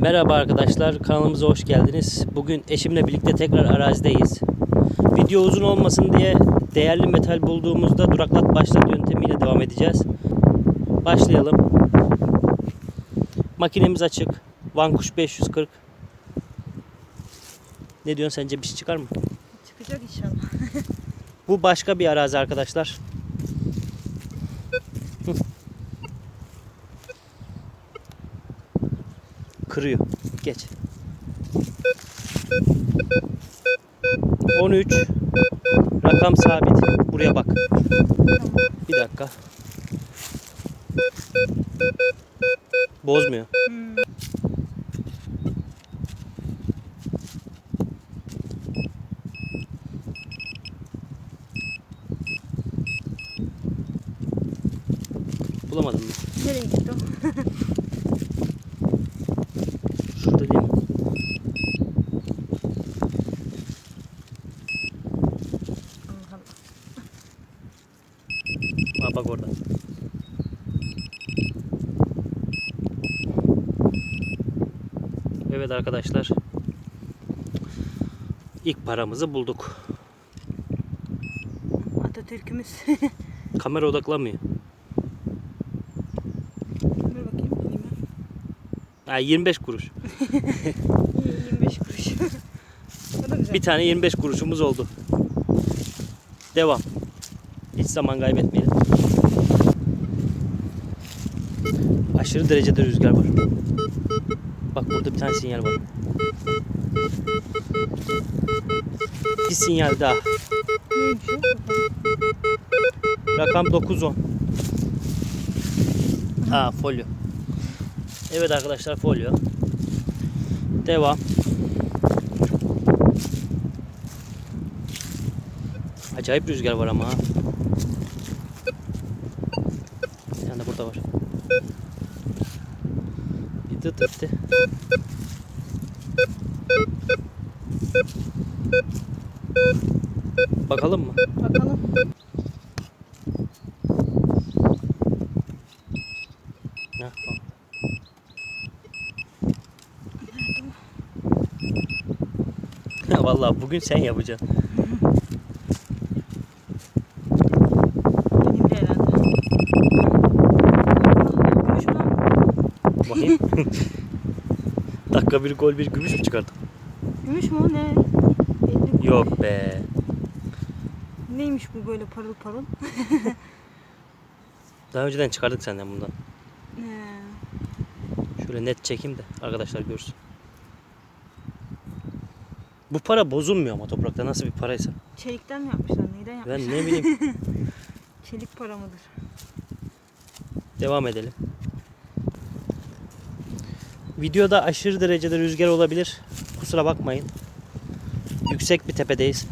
Merhaba arkadaşlar, kanalımıza hoş geldiniz. Bugün eşimle birlikte tekrar arazideyiz. Video uzun olmasın diye değerli metal bulduğumuzda duraklat başlat yöntemiyle devam edeceğiz. Başlayalım. Makinemiz açık. Vankuş 540. Ne diyorsun sence bir şey çıkar mı? Çıkacak inşallah. Bu başka bir arazi arkadaşlar. Kırıyor. Geç. 13 rakam sabit. Buraya bak. Bir dakika. Bozmuyor. Hmm. Bulamadın mı? Nereye gitti? Şurada değil mi? Allah Allah. Ha bak orada. Evet arkadaşlar. İlk paramızı bulduk. Atatürk'ümüz. Kamera odaklamıyor. Dur bakayım elime. Ha 25 kuruş. İyi 25 kuruş. Bu da güzel. Bir tane 25 kuruşumuz oldu. Devam. Hiç zaman kaybetmeyelim. Aşırı derecede rüzgar var. Bak burada bir tane sinyal var. Bir sinyal daha. Neymiş? Rakam 910. Ha folyo. Evet arkadaşlar folyo. Devam. Acayip rüzgar var ama ha. Bir tane de burada var. Etti. Bakalım mı? Bakalım. Ha, tamam. Vallahi bugün sen yapacaksın. Benim de herhalde. Gümüş mü lan? Bakayım. Dakika bir gol bir gümüş mü çıkarttın? Gümüş mü o ne? Yok be. Neymiş bu böyle parıl parıl? Daha önceden çıkardık senden bundan. He. Şöyle net çekeyim de arkadaşlar görsün. Bu para bozulmuyor ama toprakta nasıl bir paraysa. Çelikten mi yapmışlar? Neyden yapmışlar? Ben ne bileyim. Çelik para mıdır? Devam edelim. Videoda aşırı derecede rüzgar olabilir. Kusura bakmayın. Yüksek bir tepedeyiz.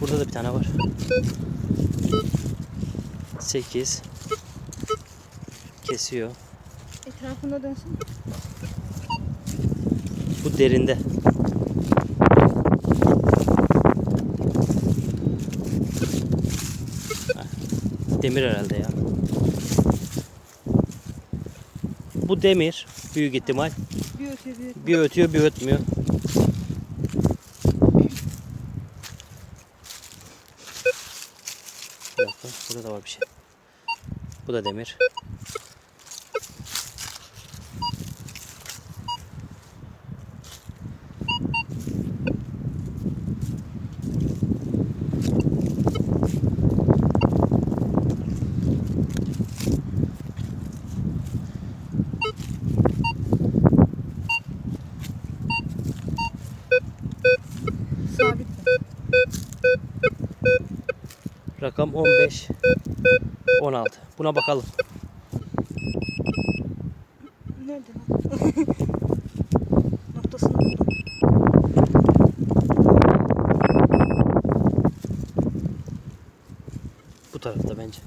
Burada da bir tane var. 8 Kesiyor. Etrafında dönsün. Bu derinde. Demir herhalde ya. Bu demir büyük ihtimal. Bir ötüyor bir ötüyor. Bir ötüyor bir ötmüyor. Burada da var bir şey. Bu da demir. Sabit mi? Rakam 15 16. Buna bakalım. Nerede? Noktasını buldum. Bu tarafta bence.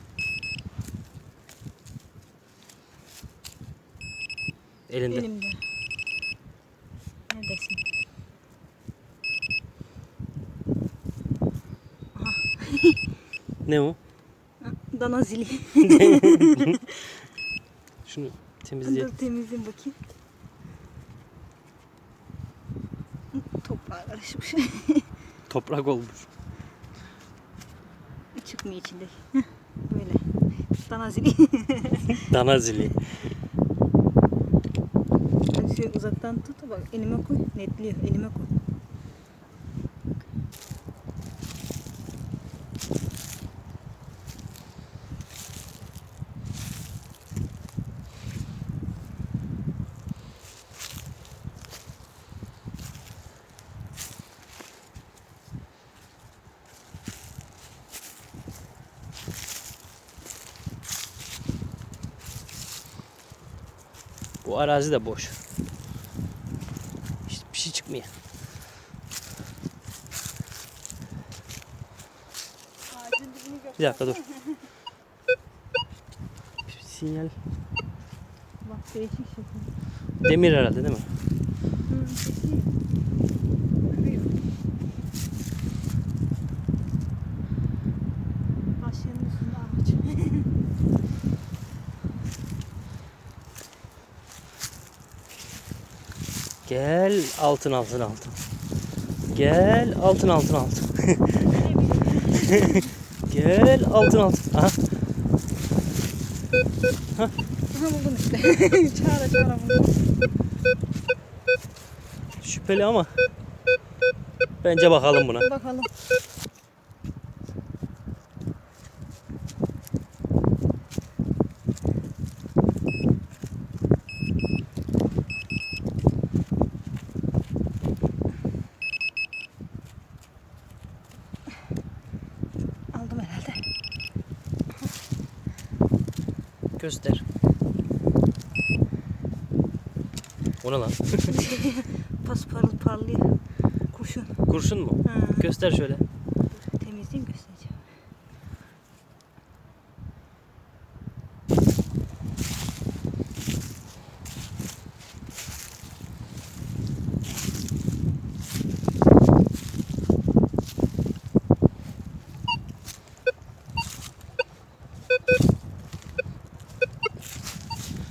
Elinde. Elimde. Neredesin? Ne o? Dana zili. Şunu Temizleyelim. Dur temizleyeyim bakayım. Toprağa karışmış. Toprak olmuş. Çıkmıyor içindeki. Heh, Böyle. Dana zili. Dana zili. Şöyle uzaktan tut bak elime koy. Netliyor. Elime koy. Bu arazi de boş. Hiç bir şey çıkmıyor. Bir dakika dur. Bir Sinyal. Bak değişik şekil. Demir herhalde değil mi? Hı, Gel altın altın altın. Gel altın altın altın. Gel altın altın. Aha, Aha buldum işte. çağıra çağıra buldum. şüpheli ama. Bence bakalım buna. Bakalım. Aldım herhalde. Göster. O ne lan? Pas parıl parlıyor. Kurşun. Kurşun mu? Ha. Göster şöyle. Temizleyeyim göstereceğim.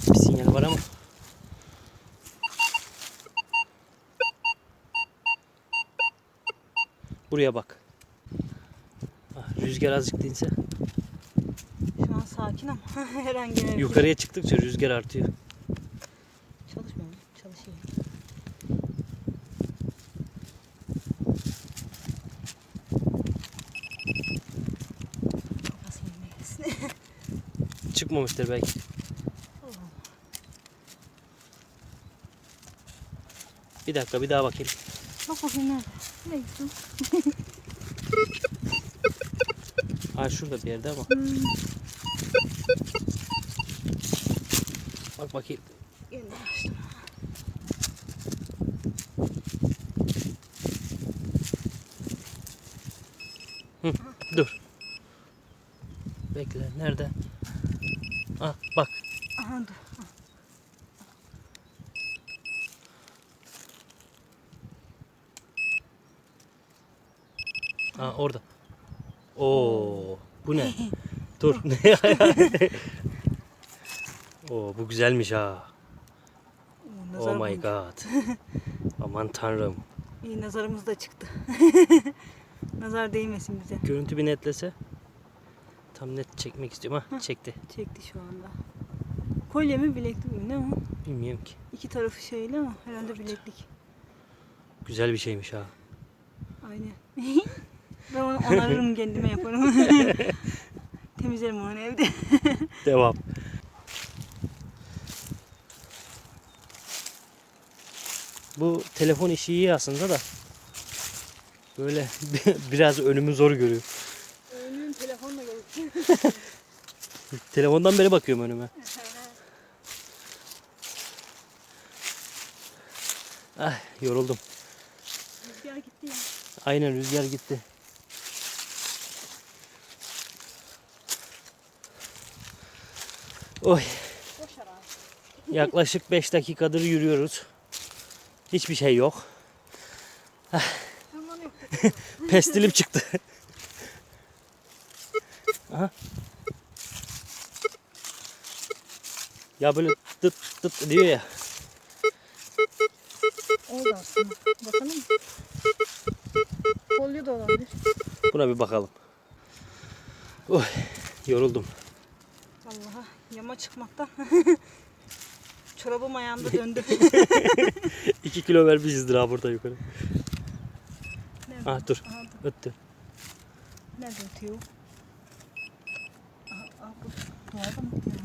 Bir sinyal var ama. Buraya bak. Ah, Rüzgar azıcık dinse. Şu an sakin ama herhangi bir Yukarıya çıktıkça rüzgar artıyor. Çalışmıyor mu? Gelsin. Çıkmamıştır belki. Allah. Bir dakika bir daha bakayım. Bak bakayım nerede? Ha şurada bir yerde ama. Hmm. Bak bakayım. Açtım. Dur. Bekle. Nerede? Ah bak. Aha dur. Ha orada. Oo, bu ne? Dur. Ne? Oo, bu güzelmiş ha. Nazar Oh my god. Aman tanrım. İyi nazarımız da çıktı. Nazar değmesin bize. Görüntü bir netlese. Tam net çekmek istiyorum ha. Çekti. Çekti şu anda. Kolye mi bileklik mi ne o? Bilmiyorum ki. İki tarafı şeyli ama herhalde bileklik. Güzel bir şeymiş ha. Aynen. Ben onu onarırım kendime yaparım. Temizlerim onu evde. Devam. Bu telefon işi iyi aslında da. Böyle biraz önümü zor görüyor. Önüm telefonla gelip. Telefondan beri bakıyorum önüme. Ay yoruldum. Rüzgar gitti ya. Aynen rüzgar gitti. Oy. Yaklaşık 5 dakikadır yürüyoruz. Hiçbir şey yok. Yok. Pestilim çıktı. Aha. Ya böyle tıt tıt diyor ya. Oldu aslında. Bakalım. Kolye da olabilir. Buna bir bakalım. Oy, yoruldum. Yama çıkmaktan. Çorabım ayağımda döndü. 2 kilo vermişizdir ha burada yukarı. Nerede? Ah dur. Aha, dur. Öttü. Nerede ötüyor? Aha, aha, bu duvarda mı ötüyor?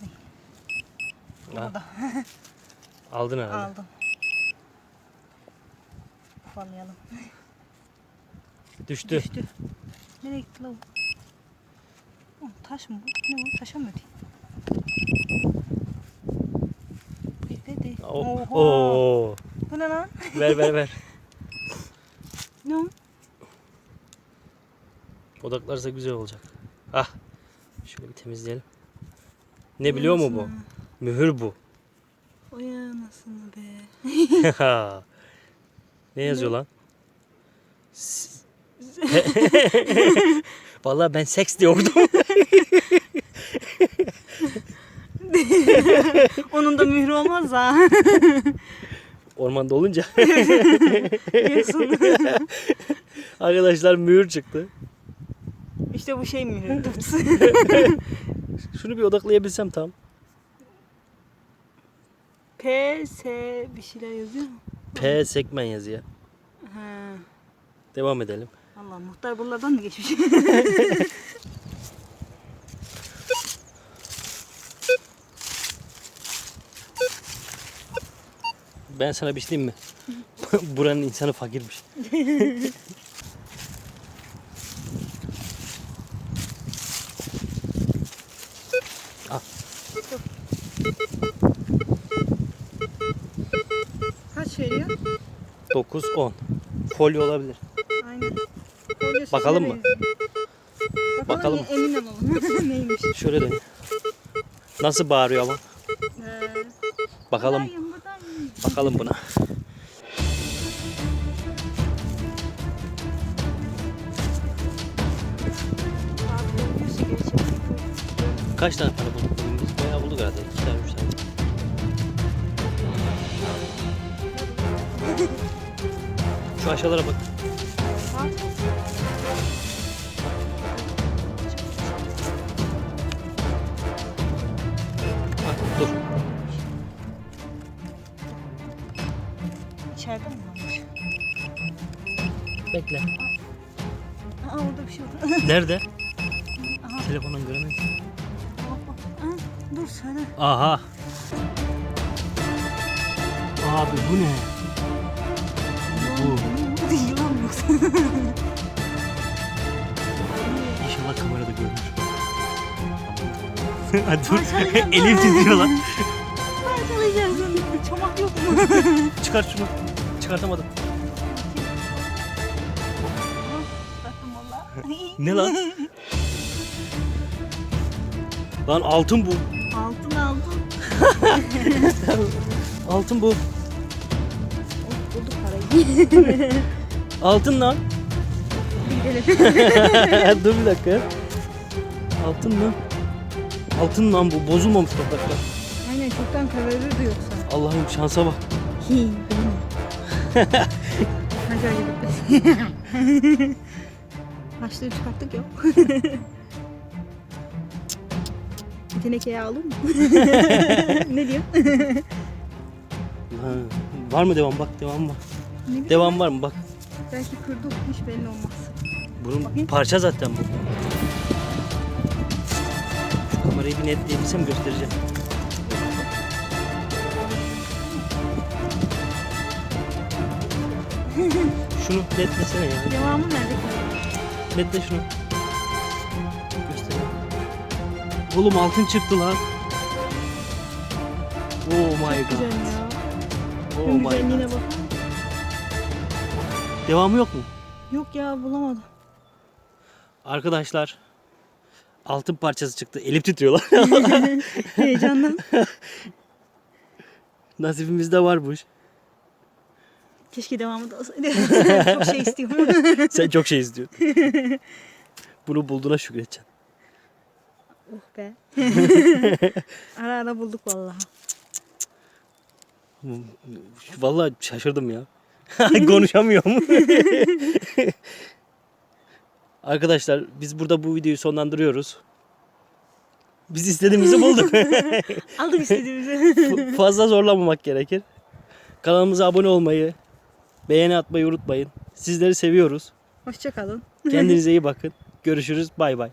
Değil. Burada. aldın herhalde. Aldım. Ufalayalım. Düştü. Düştü. Nereye gitti o? O, taş mı bu? Ne o? Taşa mı öteyim? Değil. Oo. Oha. Oo. Bu ne lan? Ver ver ver. Ne o? Odaklarsa güzel olacak. Ah. Şöyle bir temizleyelim. Ne biliyor mu bu? Anasını. Mühür bu. Oy anasını be. ne yazıyor lan? S- Vallahi ben seks diyordum. Onun da mührü olmaz ha. Ormanda olunca Diyorsun. arkadaşlar mühür çıktı. işte bu şey mührü. Şunu bir odaklayabilsem tam. P, S bir şeyler yazıyor mu? P sekmen yazıyor. Ha. Devam edelim. Allah muhtar buralardan mı geçmiş? Ben sana bir şey diyeyim mi? Buranın insanı fakirmiş. Al. Kaç veriyor? 9 10. Folyo olabilir. Aynen. Bakalım mı? Bakalım. e- Emin olalım. Neymiş? Şöyle de. Nasıl bağırıyor ama? Ee, Bakalım. buradayım, buradayım. Bakalım buna. Kaç tane para bulduk bugün biz? Bayağı bulduk herhalde. 2 tane 3 tane. Şu aşağılara. Bak. Bak Bekle. Aa orada bir şey var. Nerede? Aha. Telefondan göremedim. Aa, dur söyle. Aha. Abi bu ne? Bu. Bu yılan mı yoksa? İnşallah kamerada görmüş. Hadi dur. Parçalayacağım ben. titriyor lan. Parçalayacağız onu. Çomak yok mu? Çıkart şunu. Çıkartamadım. Ne lan? Lan altın bu. Altın altın. Altın bu. Oh, bulduk parayı. Altın lan. Dur bir dakika. Altın mı? Altın lan bu. Bozulmamış topraklar. Aynen çoktan kararırdı yoksa. Allah'ım şansa bak. Hi, benim. Haçları çıkarttık yok. Bir teneke yağ alır mı? ne diyor? Ha, var mı devam? Bak devam var. Ne bileyim Devam var mı? Bak. Belki kırdı hiç belli olmaz. Bunun Bakayım. parça zaten bu. Şu kamerayı bir netleyebilsem göstereceğim. Şunu netlesene ya. Devamı nerede? Netle şunu. Göstereyim. Oğlum altın çıktı lan. Oh my Çok güzel god. ya. Oh Tüm my god. bak. Devamı yok mu? Yok ya bulamadım. Arkadaşlar altın parçası çıktı. Elim titriyorlar. Heyecandan. Nasibimizde var bu iş. Keşke devamı da olsaydı. Çok şey istiyorum. Sen çok şey istiyorsun. Bunu bulduğuna şükredeceksin. Oh be. ara ara bulduk vallahi. Vallahi şaşırdım ya. Konuşamıyorum. Arkadaşlar biz burada bu videoyu sonlandırıyoruz. Biz istediğimizi bulduk. Aldık istediğimizi. Fazla zorlamamak gerekir. Kanalımıza abone olmayı, beğeni atmayı unutmayın. Sizleri seviyoruz. Hoşçakalın. Kendinize iyi bakın. Görüşürüz. Bay bay.